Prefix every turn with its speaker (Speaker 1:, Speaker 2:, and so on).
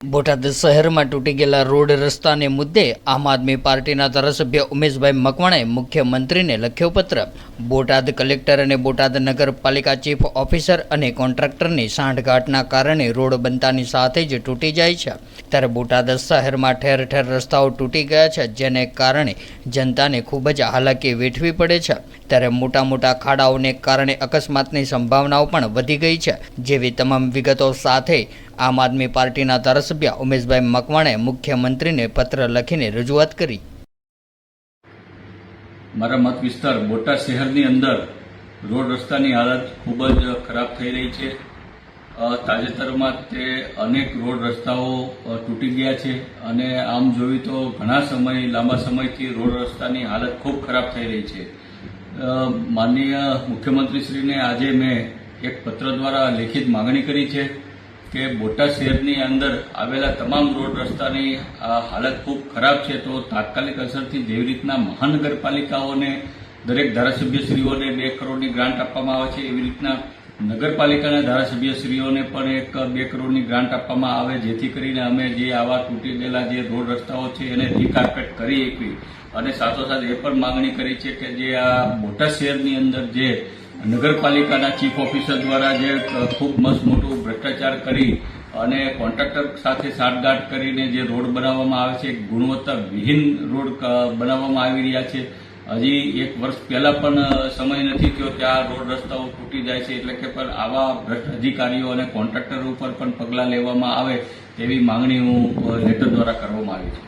Speaker 1: બોટાદ શહેરમાં તૂટી ગયેલા રોડ રસ્તાને મુદ્દે આમ આદમી પાર્ટીના ધારાસભ્ય ઉમેશભાઈ મકવાણાએ મુખ્યમંત્રીને લખ્યો પત્ર. બોટાદ કલેક્ટર અને બોટાદ નગરપાલિકા ચીફ ઓફિસર અને કોન્ટ્રાક્ટરની સાંઠગાંઠના કારણે રોડ બનતાની સાથે જ તૂટી જાય છે. ત્યારે બોટાદ શહેરમાં ઠેર ઠેર રસ્તાઓ તૂટી ગયા છે, જેને કારણે જનતાને ખૂબ જ હાલાકી વેઠવી પડે છે. ત્યારે મોટા મોટા ખાડાઓને કારણે અકસ્માતની સંભાવનાઓ પણ વધી ગઈ છે. જેવી તમામ વિગતો સાથે આમ આદમી પાર્ટીના ધારાસભ્ય ઉમેશભાઈ મકવાણે મુખ્યમંત્રીને પત્ર લખીને રજૂઆત કરી.
Speaker 2: મારા મત વિસ્તાર બોટાદ શહેરની અંદર રોડ રસ્તાની હાલત ખૂબ જ ખરાબ થઈ રહી છે. તાજેતરમાં તે અનેક રોડ રસ્તાઓ તૂટી ગયા છે અને આમ જોયું તો ઘણા સમય, લાંબા સમયથી રોડ રસ્તાની હાલત ખૂબ ખરાબ થઈ રહી છે. માનનીય મુખ્યમંત્રીશ્રીને આજે મેં એક પત્ર દ્વારા લેખિત માગણી કરી છે. કે બોટાદ શહેરની અંદર આવેલા તમામ રોડ રસ્તાની હાલત ખૂબ ખરાબ છે, તો તાત્કાલિક અસરથી જેવી રીતના મહાનગરપાલિકાઓને દરેક ધારાસભ્યશ્રીઓને બે કરોડની ગ્રાન્ટ આપવામાં આવે છે. એવી રીતના નગરપાલિકાના ધારાસભ્યશ્રીઓને પણ એક, બે કરોડની ગ્રાન્ટ આપવામાં આવે, જેથી કરીને અમે જે આવા તૂટી ગયેલા જે રોડ રસ્તાઓ છે, એને રીકાર્પેટ કરી એકવી અને સાથોસાથ એ પણ માંગણી કરી છે કે જે આ બોટાદ શહેરની અંદર જે નગરપાલિકાના ચીફ ઓફિસર દ્વારા જે ખૂબ મસ્ત મોટું ભ્રષ્ટાચાર કરી અને કોન્ટ્રાક્ટર સાથે સાંઠગાંઠ કરીને જે રોડ બનાવવામાં આવે છે ગુણવત્તા વિહીન રોડ બનાવવામાં આવી રહ્યા છે. હજી એક વર્ષ પહેલા પણ સમય નથી થયો કે આ રોડ રસ્તાઓ તૂટી જાય છે, એટલે કે પણ આવા ભ્રષ્ટ અધિકારીઓ અને કોન્ટ્રાક્ટર ઉપર પણ પગલાં લેવામાં આવે તેવી માંગણી હું લેટર દ્વારા કરવામાં આવી છે.